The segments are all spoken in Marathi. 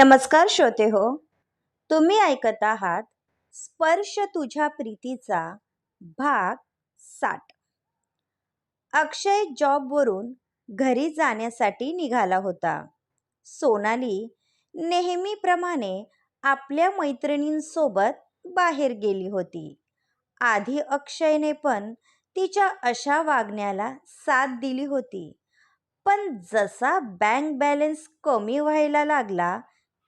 नमस्कार श्रोते हो तुम्ही ऐकत आहात स्पर्श तुझ्या प्रीतीचा भाग साठ अक्षय जॉबवरून घरी जाण्यासाठी निघाला होता. सोनाली नेहमीप्रमाणे आपल्या मैत्रिणींसोबत बाहेर गेली होती. आधी अक्षयने पण तिच्या अशा वागण्याला साथ दिली होती. पण जसा बँक बॅलन्स कमी व्हायला लागला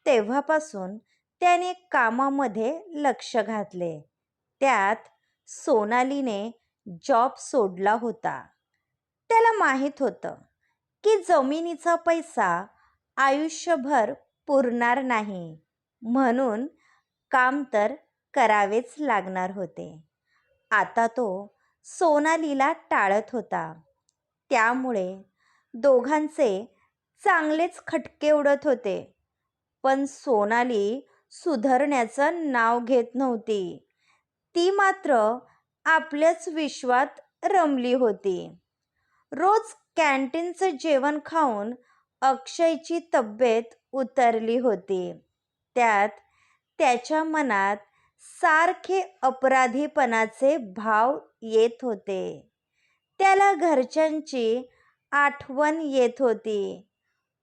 तेव्हापासून त्याने कामामध्ये लक्ष घातले. त्यात सोनालीने जॉब सोडला होता. त्याला माहीत होतं की जमिनीचा पैसा आयुष्यभर पुरणार नाही म्हणून काम तर करावेच लागणार होते. आता तो सोनालीला टाळत होता. त्यामुळे दोघांचे चांगलेच खटके उडत होते. पण सोनाली सुधारण्याचं नाव घेत नव्हती. ती मात्र आपल्याच विश्वात रमली होती. रोज कॅन्टीनचं जेवण खाऊन अक्षयची तब्येत उतरली होती. त्यात त्याच्या मनात सारखे अपराधीपणाचे भाव येत होते. त्याला घरच्यांची आठवण येत होती.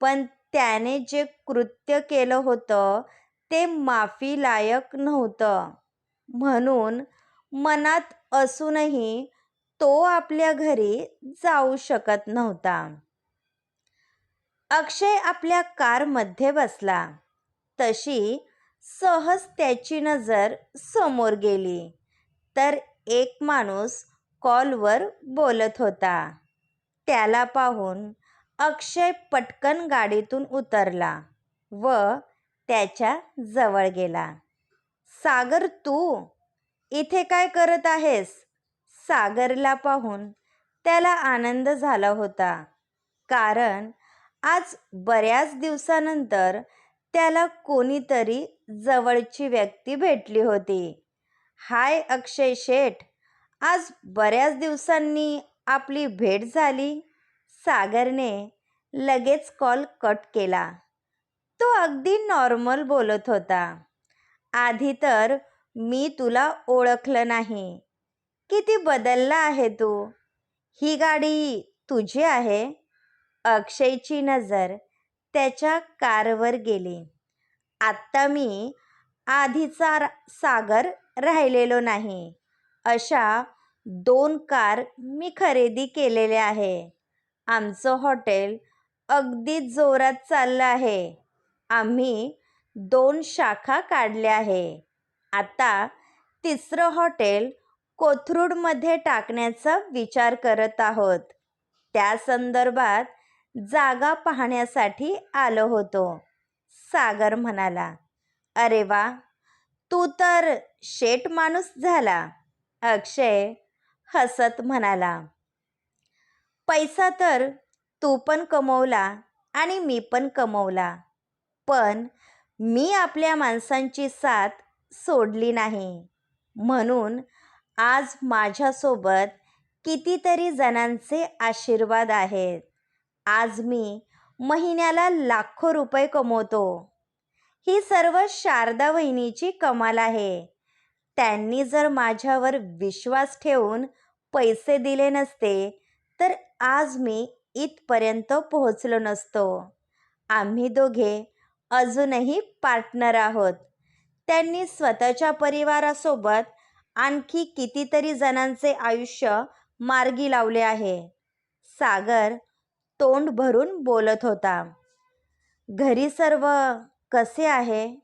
पण त्याने जे कृत्य केलं होतं ते माफी लायक नव्हतं. म्हणून मनात असूनही तो आपल्या घरी जाऊ शकत नव्हता. अक्षय आपल्या कारमध्ये बसला. तशी सहज त्याची नजर समोर गेली. तर एक माणूस कॉलवर बोलत होता. त्याला पाहून अक्षय पटकन गाडीतून उतरला व त्याच्याजवळ गेला. सागर तू इथे काय करत आहेस? सागरला पाहून त्याला आनंद झाला होता कारण आज बऱ्याच दिवसानंतर त्याला कोणीतरी जवळची व्यक्ती भेटली होती. हाय अक्षय शेठ आज बऱ्याच दिवसांनी आपली भेट झाली. सागरने लगेच कॉल कट केला. तो अगदी नॉर्मल बोलत होता. आधी तर मी तुला ओळखलं नाही. किती बदलला आहे तू? ही गाडी तुझी आहे? अक्षयची नजर त्याच्या कारवर गेली. आत्ता मी आधीचा सागर राहिलेलो नाही. अशा दोन कार मी खरेदी केलेल्या आहे. आमचं हॉटेल अगदी जोरात चाललं आहे. आम्ही दोन शाखा काढल्या आहे. आता तिसरं हॉटेल कोथरूडमध्ये टाकण्याचा विचार करत आहोत. त्या संदर्भात जागा पाहण्यासाठी आलो होतो. सागर म्हणाला अरे वा तू तर शेट माणूस झाला. अक्षय हसत म्हणाला पैसा तर तू पण कमवला आणि मी पण कमवला. पण मी आपल्या माणसांची साथ सोडली नाही. म्हणून आज माझ्यासोबत कितीतरी जणांचे आशीर्वाद आहेत. आज मी महिन्याला लाखो रुपये कमवतो. ही सर्व शारदा वहिनीची कमाल आहे. त्यांनी जर माझ्यावर विश्वास ठेवून पैसे दिले नसते तर आज मी इथपर्यंत पोहोचलो नसतो. आम्ही दोघे अजूनही पार्टनर आहोत. त्यांनी स्वतःच्या परिवारासोबत आणखी कितीतरी जणांचे आयुष्य मार्गी लावले आहे. सागर तोंड भरून बोलत होता. घरी सर्व कसे आहे?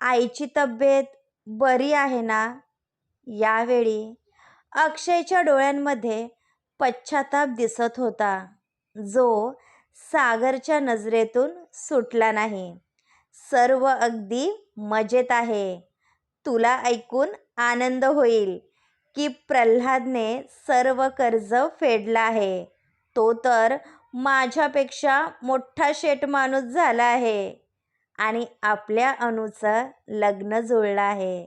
आईची तब्येत बरी आहे ना यावेळी अक्षयच्या डोळ्यांमध्ये पश्चाताप दिसत होता. जो सागरच्या नजरेतून सुटला नाही. सर्व अगदी मजेत आहे. तुला ऐकून आनंद होईल की प्रल्हादने सर्व कर्ज फेडलं आहे. तो तर माझ्यापेक्षा मोठा शेट माणूस झाला आहे आणि आपल्या अणूचं लग्न जुळलं आहे.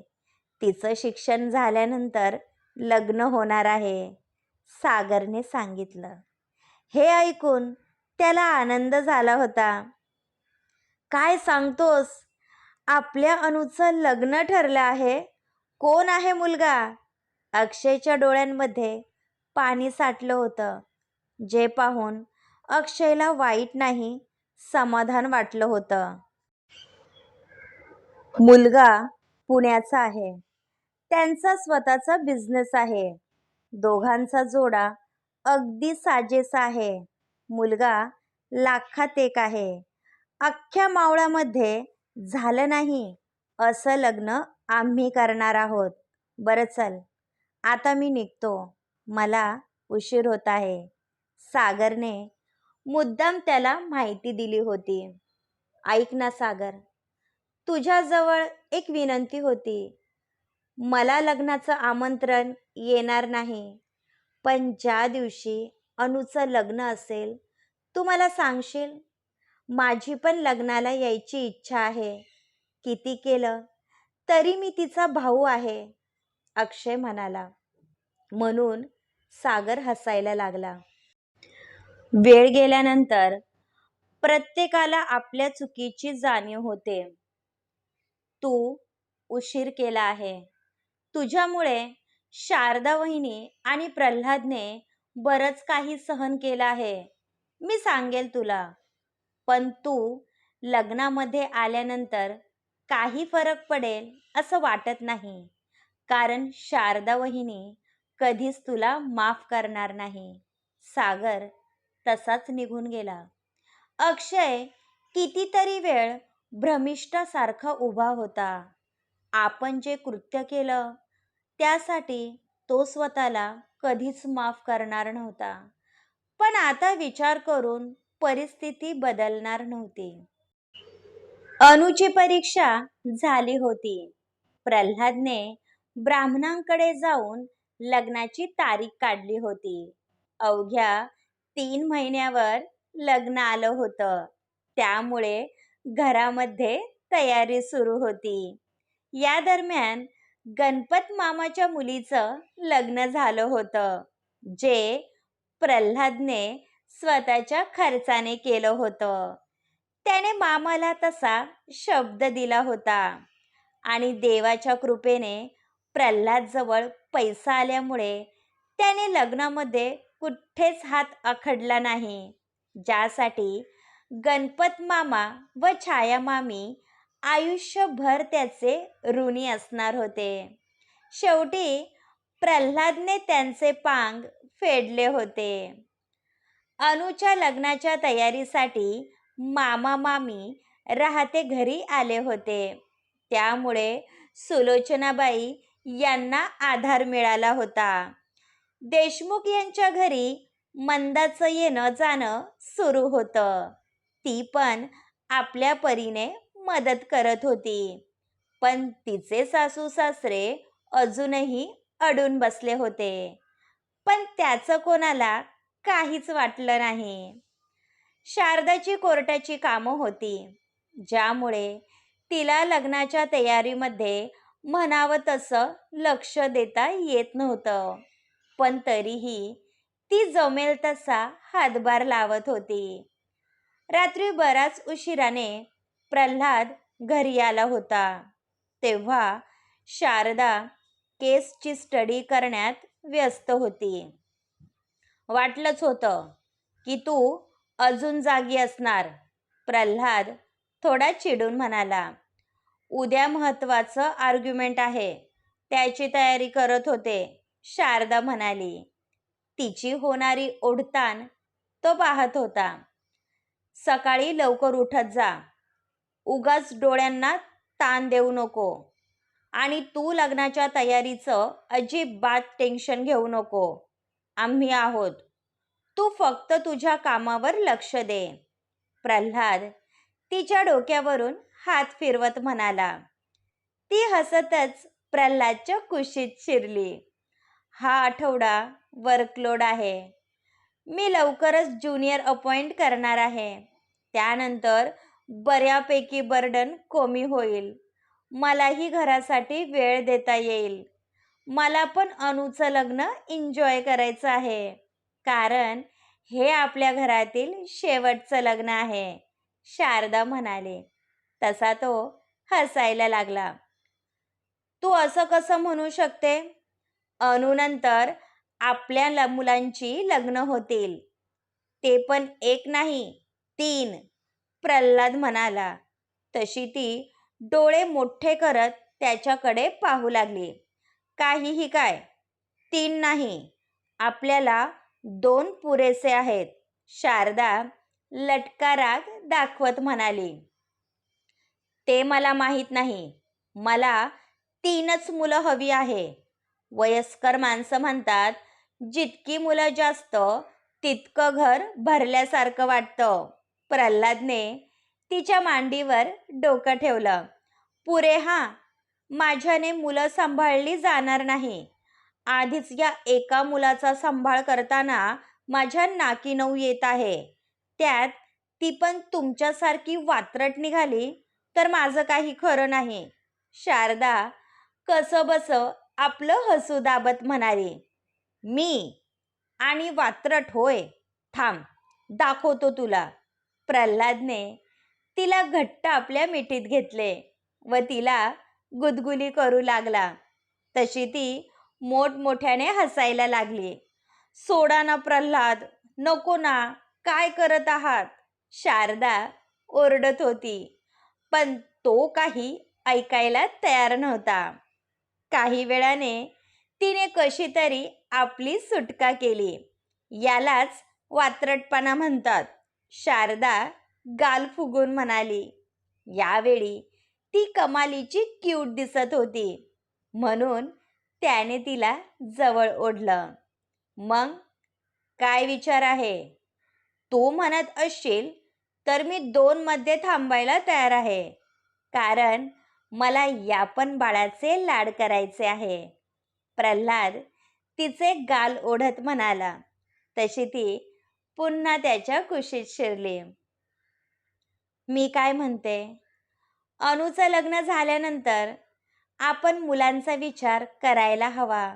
तिचं शिक्षण झाल्यानंतर लग्न होणार आहे. सागरने सांगितलं. हे ऐकून त्याला आनंद झाला होता. काय सांगतोस? आपल्या अनुचं लग्न ठरलं आहे. कोण आहे मुलगा? अक्षयच्या डोळ्यांमध्ये पाणी साठलं होतं. जे पाहून अक्षयला वाईट नाही समाधान वाटलं होतं. मुलगा पुण्याचा आहे. त्यांचा स्वतःचा बिझनेस आहे. दोघांचा जोडा अगदी साजेसा आहे. मुलगा लाखात एक आहे. अख्ख्या मावळामध्ये झालं नाही असं लग्न आम्ही करणार आहोत. बरं चल आता मी निघतो. मला उशीर होत आहे. सागरने मुद्दाम त्याला माहिती दिली होती. ऐक ना सागर तुझ्याजवळ एक विनंती होती. मला लग्नाचं आमंत्रण येणार नाही. पण ज्या दिवशी अनुचं लग्न असेल तू मला सांगशील? माझी पण लग्नाला यायची इच्छा आहे. किती केलं तरी मी तिचा भाऊ आहे अक्षय म्हणाला. म्हणून सागर हसायला लागला. वेळ गेल्यानंतर प्रत्येकाला आपल्या चुकीची जाणीव होते. तू उशीर केला आहे. तुझ्यामुळे शारदा वहिनी आणि प्रल्हादने बरंच काही सहन केलं आहे. मी सांगेल तुला. पण तू लग्नामध्ये आल्यानंतर काही फरक पडेल असं वाटत नाही. कारण शारदा वहिनी कधीच तुला माफ करणार नाही. सागर तसाच निघून गेला. अक्षय कितीतरी वेळ भ्रमिष्ठासारखा उभा होता. आपण जे कृत्य केलं त्यासाठी तो स्वतःला कधीच माफ करणार नव्हता. पण आता विचार करून परिस्थिती बदलणार नव्हती. अनुची परीक्षा झाली होती. प्रल्हादने ब्राह्मणांकडे जाऊन लग्नाची तारीख काढली होती. अवघ्या तीन महिन्यावर लग्न आलं होतं. त्यामुळे घरामध्ये तयारी सुरू होती. या दरम्यान गणपत मामाच्या मुलीचं लग्न झालं होतं जे प्रल्हादने स्वतःच्या खर्चाने केलं होतं. त्याने मामाला तसा शब्द दिला होता आणि देवाच्या कृपेने प्रल्हादजवळ पैसा आल्यामुळे त्याने लग्नामध्ये कुठेच हात आखडला नाही. ज्यासाठी गणपत मामा व छाया मामी आयुष्यभर त्याचे ऋणी असणार होते. शेवटी प्रल्हादने त्यांचे पांग फेडले होते. अनुच्या लग्नाच्या तयारीसाठी मामा मामी राहते घरी आले होते. त्यामुळे सुलोचनाबाई यांना आधार मिळाला होता. देशमुख यांच्या घरी मंदाचं येणं जाणं सुरू होतं. ती पण आपल्या परीने मदत करत होती. पण तिचे सासू सासरे अजूनही अडून बसले होते. पण त्याचं कोणाला काहीच वाटलं नाही. शारदाची कोर्टाची कामं होती ज्यामुळे तिला लग्नाच्या तयारीमध्ये म्हणावं तसं लक्ष देता येत नव्हतं. पण तरीही ती जमेल तसा हातभार लावत होती. रात्री बराच उशिराने प्रल्हाद घरी आला होता. तेव्हा शारदा केसची स्टडी करण्यात व्यस्त होती. वाटलंच होतं की तू अजून जागी असणार. प्रल्हाद थोडा चिडून म्हणाला उद्या महत्त्वाचं आर्ग्युमेंट आहे. त्याची तयारी करत होते शारदा म्हणाली. तिची होणारी ओढताण तो पाहत होता. सकाळी लवकर उठत जा. उगाच डोळ्यांना ताण देऊ नको. आणि तू लग्नाच्या तयारीचं अजिबात टेन्शन घेऊ नको. आम्ही आहोत. तू फक्त तुझ्या कामावर लक्ष दे. प्रल्हाद तिच्या डोक्यावरून हात फिरवत म्हणाला. ती हसतच प्रल्हादच्या कुशीत शिरली. हा आठवडा वर्कलोड आहे. मी लवकरच ज्युनियर अपॉइंट करणार आहे. त्यानंतर बऱ्यापैकी बर्डन कमी होईल. मलाही घरासाठी वेळ देता येईल. मला पण अनुचं लग्न एन्जॉय करायचं आहे. कारण हे आपल्या घरातील शेवटचं लग्न आहे. शारदा म्हणाले. तसा तो हसायला लागला. तू असं कसं म्हणू शकते? अनुनंतर आपल्या ल- मुलांची लग्न होतील. ते पण एक नाही तीन. प्रल्हाद म्हणाला. तशी ती डोळे मोठे करत त्याच्याकडे पाहू लागली. काहीही काय? तीन नाही. आपल्याला दोन पुरेसे आहेत. शारदा लटका राग दाखवत म्हणाली. ते मला माहीत नाही. मला तीनच मुलं हवी आहे. वयस्कर माणसं म्हणतात जितकी मुलं जास्त तितकं घर भरल्यासारखं वाटतं. प्रल्हादने तिच्या मांडीवर डोकं ठेवलं. पुरे हा माझ्याने मुलं सांभाळली जाणार नाही. आधीच या एका मुलाचा सांभाळ करताना माझ्या नाकी नऊ येत आहे. त्यात ती पण तुमच्यासारखी वात्रट निघाली तर माझं काही खरं नाही शारदा कसं बस आपलं हसू दाबत म्हणाली. मी आणि वात्रट होय. थांब दाखवतो तुला. प्रल्हादने तिला घट्ट आपल्या मिठीत घेतले व तिला गुदगुली करू लागला. तशी ती मोठमोठ्याने हसायला लागली. सोडा ना प्रल्हाद नको ना काय करत आहात? शारदा ओरडत होती. पण तो काही ऐकायला तयार नव्हता. काही वेळाने तिने कशी तरी आपली सुटका केली. यालाच वात्रटपणा म्हणतात. शारदा गाल फुगून म्हणाली यावेळी ती कमालीची क्यूट दिसत होती. म्हणून त्याने तिला जवळ ओढलं. मग काय विचार आहे? तू म्हणत असशील तर मी दोनमध्ये थांबायला तयार आहे. कारण मला या पण बाळाचे लाड करायचे आहे. प्रल्हाद तिचे गाल ओढत म्हणाला. तशी ती पुन्हा त्याच्या कुशीत शिरली. मी काय म्हणते? अनुचं लग्न झाल्यानंतर आपण मुलांचा विचार करायला हवा.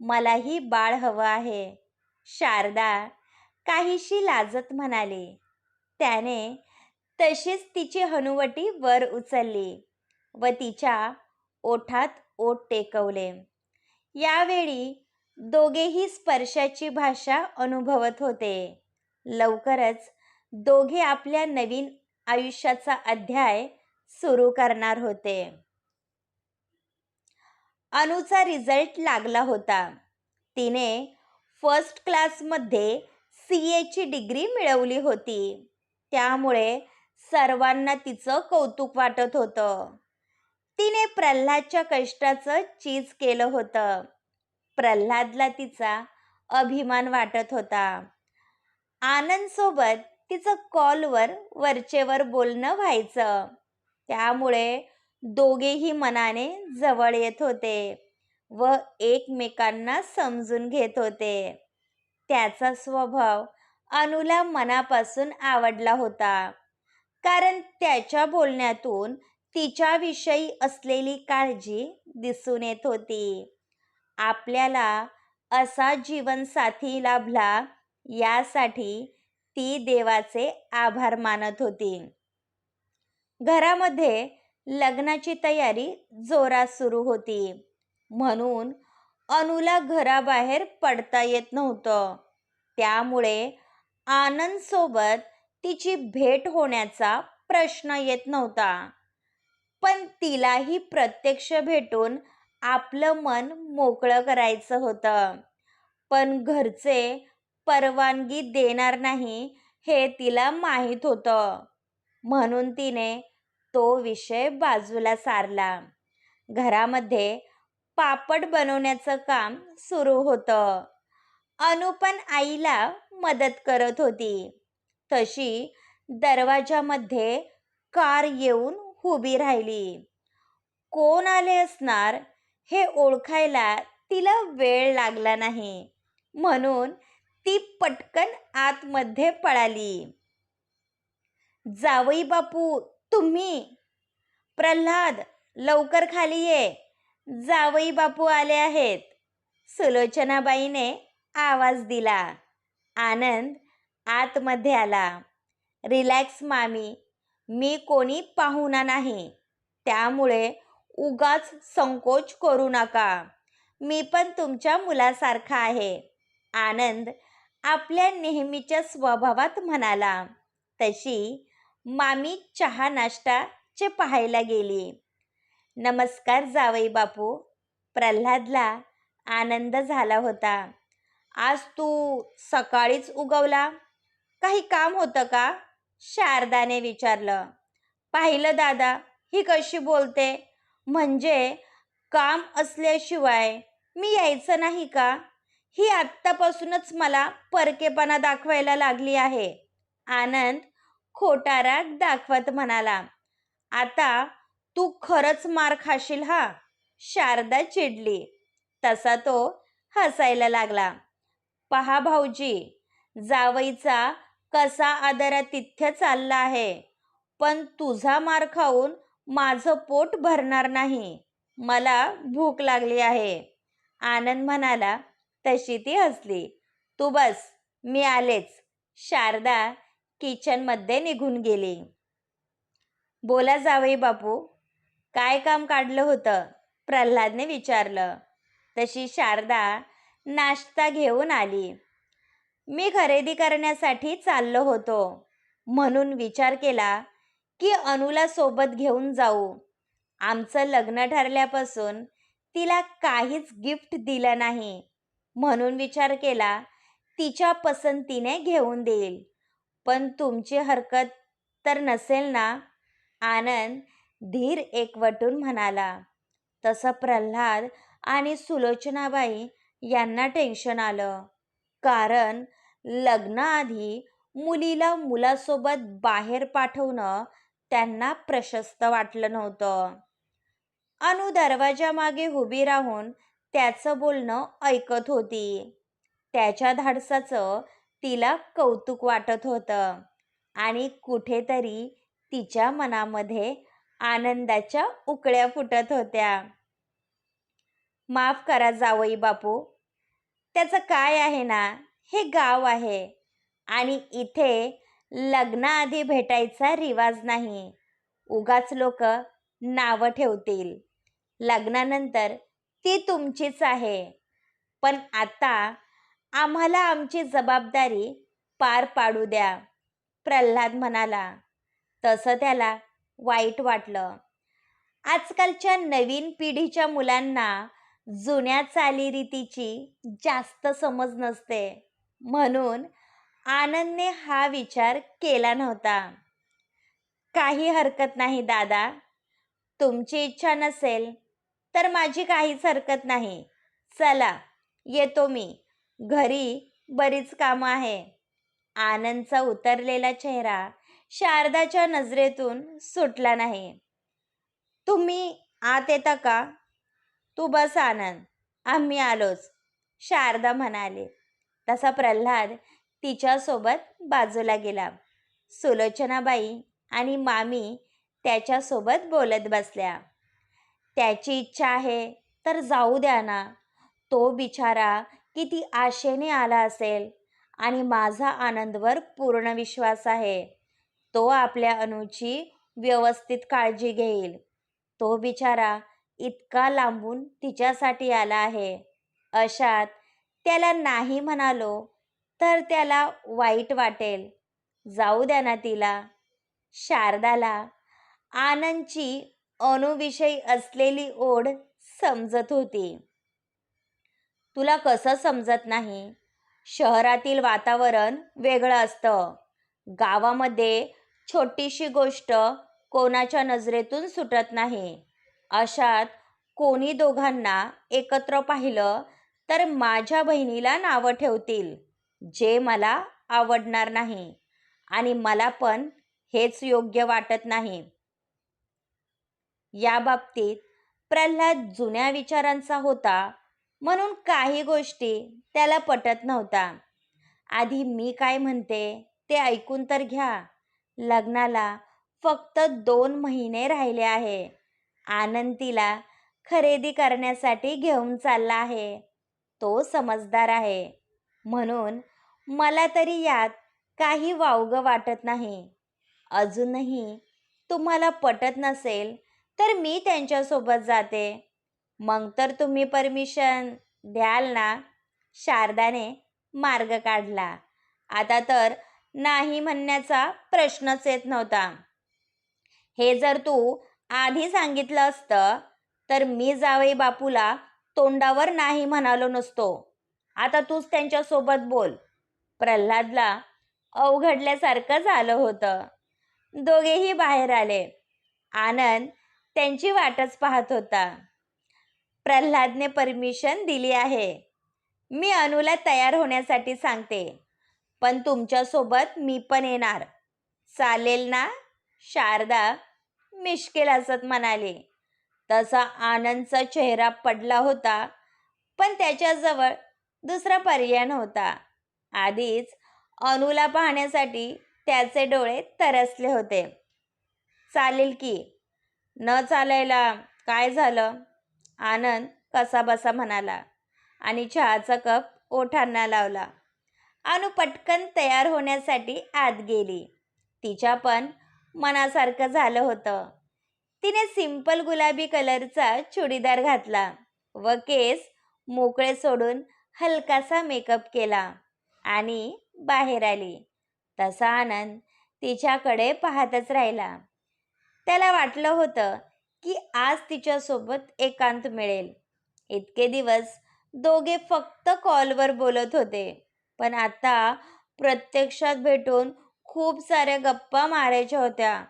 मलाही बाळ हवं आहे. शारदा काहीशी लाजत म्हणाली. त्याने तशीच तिची हनुवटी वर उचलली व तिच्या ओठात ओठ टेकवले. यावेळी दोघेही स्पर्शाची भाषा अनुभवत होते. लवकरच दोघे आपल्या नवीन आयुष्याचा अध्याय सुरू करणार होते. अनुचा रिझल्ट लागला होता. तिने फर्स्ट क्लासमध्ये सी एची डिग्री मिळवली होती. त्यामुळे सर्वांना तिचं कौतुक वाटत होतं. तिने प्रल्हादच्या कष्टाचं चीज केलं होतं. प्रल्हादला तिचा अभिमान वाटत होता. आनंदसोबत तिचं कॉलवर वरचेवर बोलणं व्हायचं. त्यामुळे दोघेही मनाने जवळ येत होते व एकमेकांना समजून घेत होते. त्याचा स्वभाव अनुला मनापासून आवडला होता. कारण त्याच्या बोलण्यातून तिच्याविषयी असलेली काळजी दिसून येत होती. आपल्याला असा जीवनसाथी लाभला यासाठी ती देवाचे आभार मानत होती. घरामध्ये लग्नाची तयारी जोरात सुरू होती. म्हणून अनुला घराबाहेर पडता येत नव्हतं. त्यामुळे आनंदसोबत तिची भेट होण्याचा प्रश्न येत नव्हता. पण तिलाही प्रत्यक्ष भेटून आपलं मन मोकळं करायचं होतं. पण घरचे परवानगी देणार नाही हे तिला माहीत होतं. म्हणून तिने तो विषय बाजूला सारला. घरामध्ये पापड बनवण्याचं काम सुरू होतं. अनु पण आईला मदत करत होती. तशी दरवाजामध्ये कार येऊन उभी राहिली. कोण आले असणार? हे ओळखायला तिला वेळ लागला नाही. म्हणून ती पटकन आतमध्ये पळाली. जावई बापू तुम्ही? प्रल्हाद लवकर खाली ये. जावई बापू आले आहेत. सुलोचनाबाईने आवाज दिला. आनंद आतमध्ये आला. रिलॅक्स मामी मी कोणी पाहुणा नाही. त्यामुळे उगाच संकोच करू नका. मी पण तुमच्या मुलासारखा आहे. आनंद आपल्या नेहमीच्या स्वभावात म्हणाला. तशी मामी चहा नाश्ताचे पाहायला गेली. नमस्कार जावई बापू. प्रल्हादला आनंद झाला होता. आज तू सकाळीच उगवला? काही काम होतं का? शारदाने विचारलं. पाहिलं दादा ही कशी बोलते? म्हणजे काम असल्याशिवाय मी यायचं नाही का? ही आत्तापासूनच मला परकेपणा दाखवायला लागली आहे. आनंद खोटा राग दाखवत म्हणाला आता तू खरंच मार खाशील हा शारदा चिडली. तसा तो हसायला लागला. पहा भाऊजी जावईचा कसा आदरातिथ्य चालला आहे. पण तुझा मार खाऊन माझं पोट भरणार नाही. मला भूक लागली आहे. आनंद म्हणाला तशी ती हसली तू बस मी आलेच. शारदा किचनमध्ये निघून गेली. बोला जावई बापू काय काम काढलं होतं? प्रल्हादने विचारलं. तशी शारदा नाश्ता घेऊन आली. मी खरेदी करण्यासाठी चाललो होतो. म्हणून विचार केला की अनुला सोबत घेऊन जाऊ. आमचं लग्न ठरल्यापासून तिला काहीच गिफ्ट दिलं नाही. म्हणून विचार केला तिच्या पसंतीने घेऊन देईल. पण तुमची हरकत तर नसेल ना? आनंद धीर एकवटून म्हणाला. तसं प्रल्हाद आणि सुलोचनाबाई यांना टेन्शन आलं. कारण लग्नाआधी मुलीला मुलासोबत बाहेर पाठवणं त्यांना प्रशस्त वाटलं नव्हतं. अनु दरवाजामागे उभी राहून त्याचं बोलणं ऐकत होती. त्याच्या धाडसाचं तिला कौतुक वाटत होतं आणि कुठेतरी तिच्या मनामध्ये आनंदाच्या उकळ्या फुटत होत्या. माफ करा जावई बापू त्याचं काय आहे ना हे गाव आहे आणि इथे लग्नाआधी भेटायचा रिवाज नाही. उगाच लोक नावं ठेवतील. लग्नानंतर ती तुमचीच आहे. पण आता आम्हाला आमची जबाबदारी पार पाडू द्या. प्रल्हाद म्हणाला. तसं त्याला वाईट वाटलं. आजकालच्या नवीन पिढीच्या मुलांना जुन्या चालीरीतीची जास्त समज नसते. म्हणून आनंदने हा विचार केला नव्हता. काही हरकत नाही दादा. तुमची इच्छा नसेल तर माझी काहीच हरकत नाही. चला येतो मी. घरी बरीच कामं आहे. आनंदचा उतरलेला चेहरा शारदाच्या नजरेतून सुटला नाही. तुम्ही आत येता का? तू बस आनंद. आम्ही आलोच शारदा म्हणाले. तसा प्रल्हाद तिच्यासोबत बाजूला गेला. सुलोचनाबाई आणि मामी त्याच्यासोबत बोलत बसल्या. त्याची इच्छा आहे तर जाऊ द्या ना. तो बिचारा किती आशेने आला असेल आणि माझा आनंदवर पूर्ण विश्वास आहे. तो आपल्या अनुची व्यवस्थित काळजी घेईल. तो बिचारा इतका लांबून तिच्यासाठी आला आहे. अशात त्याला नाही म्हणालो तर त्याला वाईट वाटेल. जाऊ द्या ना तिला. शारदाला आनंदची अणुविषयी असलेली ओढ समजत होती. तुला कसं समजत नाही? शहरातील वातावरण वेगळं असतं. गावामध्ये छोटीशी गोष्ट कोणाच्या नजरेतून सुटत नाही. अशात कोणी दोघांना एकत्र पाहिलं तर माझ्या बहिणीला नावं ठेवतील. जे मला आवडणार नाही आणि मला पण हेच योग्य वाटत नाही. या बाबतीत प्रल्हाद जुन्या विचारांचा होता म्हणून काही गोष्टी त्याला पटत नव्हता. आधी मी काय म्हणते ते ऐकून तर घ्या. लग्नाला फक्त दोन महिने राहिले आहे. आनंदीला खरेदी करण्यासाठी घेऊन चालला आहे. तो समजदार आहे. म्हणून मला तरी यात काही वावगं वाटत नाही. अजूनही तुम्हाला पटत नसेल तर मी त्यांच्यासोबत जाते. मग तर तुम्ही परमिशन द्याल ना? शारदाने मार्ग काढला. आता तर नाही म्हणण्याचा प्रश्नच येत नव्हता. हे जर तू आधी सांगितलं असतं तर मी जावई बापूला तोंडावर नाही म्हणालो नसतो. आता तूच त्यांच्यासोबत बोल. प्रल्हादला अवघडल्यासारखं झालं होतं. दोघेही बाहेर आले. आनंद त्यांची वाटच पाहत होता. प्रल्हादने परमिशन दिली आहे. मी अनुला तयार होण्यासाठी सांगते. पण तुमच्यासोबत मी पण येणार. चालेल ना? शारदा मिश्किल हसत म्हणाली. तसा आनंदचा चेहरा पडला होता पण त्याच्याजवळ दुसरा पर्याय नव्हता. आधीच अनुला पाहण्यासाठी त्याचे डोळे तरसले होते. चालेल की न चालायला काय झालं? आनंद कसा बसा म्हणाला आणि चहाचा कप ओठांना लावला. अनु पटकन तयार होण्यासाठी आत गेली. तिच्या पण मनासारखं झालं होतं. तिने सिंपल गुलाबी कलरचा चुडीदार घातला व केस मोकळे सोडून हलकासा मेकअप केला आणि बाहेर आली. तसा आनंद तिच्याकडे पाहतच राहिला. त्याला वाटलं होतं की आज तिच्यासोबत एकांत मिळेल. इतके दिवस दोघे फक्त कॉलवर बोलत होते पण आता प्रत्यक्षात भेटून खूप साऱ्या गप्पा मारायच्या होत्या.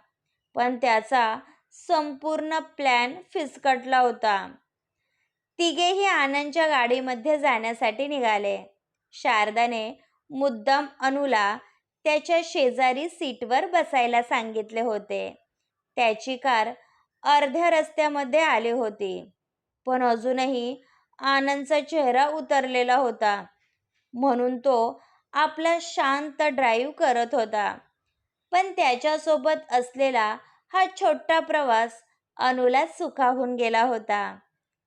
पण त्याचा संपूर्ण प्लॅन फिसकटला होता. तिघेही आनंदच्या गाडीमध्ये जाण्यासाठी निघाले. शारदाने मुद्दाम अनुला त्याच्या शेजारी सीटवर बसायला सांगितले होते. त्याची कार अर्ध्या रस्त्यामध्ये आली होती. पण अजूनही आनंदचा चेहरा उतरलेला होता. म्हणून तो आपला शांत ड्राईव्ह करत होता. पण त्याच्यासोबत असलेला हा छोटा प्रवास अनुला सुखाहून गेला होता.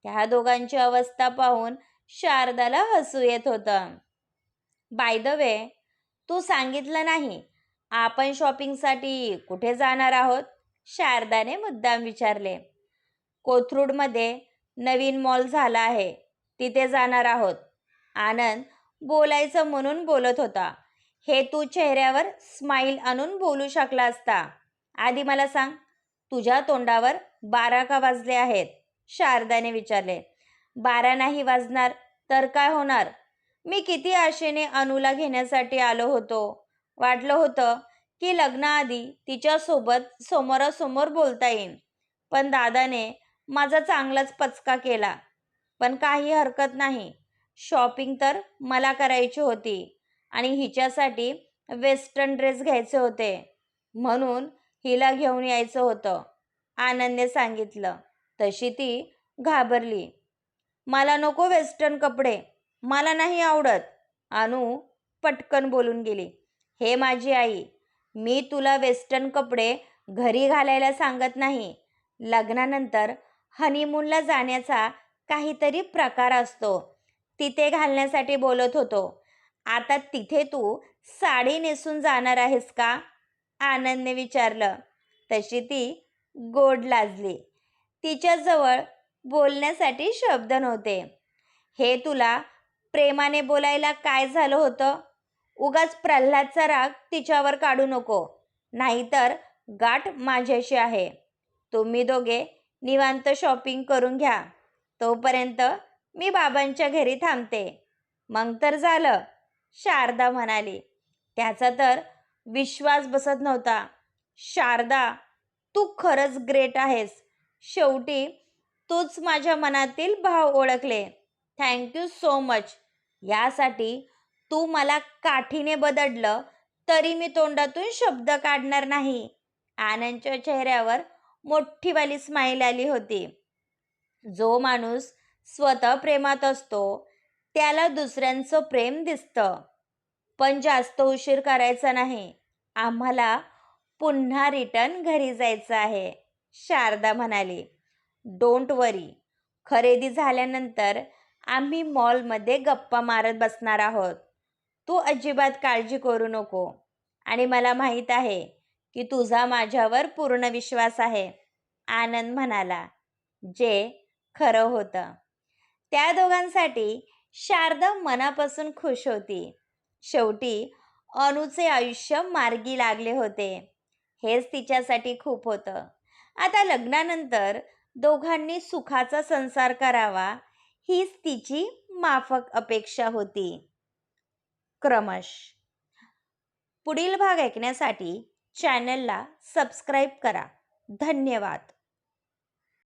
त्या दोघांची अवस्था पाहून शारदाला हसू येत होतं. बाय द वे तू सांगितलं नाही. आपण शॉपिंगसाठी कुठे जाणार आहोत? शारदाने मुद्दाम विचारले. कोथरूडमध्ये नवीन मॉल झाला आहे. तिथे जाणार आहोत. आनंद बोलायचं म्हणून बोलत होता. हे तू चेहऱ्यावर स्माईल आणून बोलू शकला असता. आधी मला सांग तुझ्या तोंडावर बारा का वाजले आहेत? शारदाने विचारले बारा नाही वाजणार तर काय होणार? मी किती आशेने अनुला घेण्यासाठी आलो होतो. वाटलं होतं की लग्नाआधी तिच्यासोबत समोरासमोर बोलता येईल पण दादाने माझा चांगलाच पचका केला. पण काही हरकत नाही. शॉपिंग तर मला करायची होती आणि हिच्यासाठी वेस्टर्न ड्रेस घ्यायचे होते. म्हणून हिला घेऊन यायचं होतं आनंदने सांगितलं. तशी ती घाबरली. मला नको वेस्टर्न कपडे. मला नाही आवडत. अनु पटकन बोलून गेली. हे माझी आई मी तुला वेस्टर्न कपडे घरी घालायला सांगत नाही. लग्नानंतर हनीमूनला जाण्याचा काहीतरी प्रकार असतो. तिथे घालण्यासाठी बोलत होतो. आता तिथे तू साडी नेसून जाणार आहेस का? आनंदने विचारलं. तशी ती गोड लाजली. तिच्याजवळ बोलण्यासाठी शब्द नव्हते. हे तुला प्रेमाने बोलायला काय झालं होतं? उगाच प्रल्हादचा राग तिच्यावर काढू नको. नाहीतर गाठ माझ्याशी आहे. तुम्ही दोघे निवांत शॉपिंग करून घ्या. तोपर्यंत मी बाबांच्या घरी थांबते. मग तर झालं शारदा म्हणाली. त्याचा तर विश्वास बसत नव्हता. शारदा तू खरंच ग्रेट आहेस. शेवटी तूच माझ्या मनातील भाव ओळखले. थँक्यू सो मच यासाठी तू मला काठीने बदडलं तरी मी तोंडातून शब्द काढणार नाही. आनंदच्या चेहऱ्यावर मोठीवाली स्माईल आली होती. जो माणूस स्वतः प्रेमात असतो त्याला दुसऱ्यांचं प्रेम दिसतं. पण जास्त उशीर करायचा नाही. आम्हाला पुन्हा रिटर्न घरी जायचं आहे. शारदा म्हणाली डोंट वरी खरेदी झाल्यानंतर आम्ही मॉलमध्ये गप्पा मारत बसणार आहोत. तू अजिबात काळजी करू नको. आणि मला माहीत आहे की तुझा माझ्यावर पूर्ण विश्वास आहे आनंद म्हणाला जे खरं होतं. त्या दोघांसाठी शारदा मनापासून खुश होती. शेवटी अनुचे आयुष्य मार्गी लागले होते. हेच तिच्यासाठी खूप होतं. आता लग्नानंतर दोघांनी सुखाचा संसार करावा हीच तिची माफक अपेक्षा होती. क्रमश. पुढील भाग ऐकण्यासाठी चॅनलला सबस्क्राईब करा. धन्यवाद.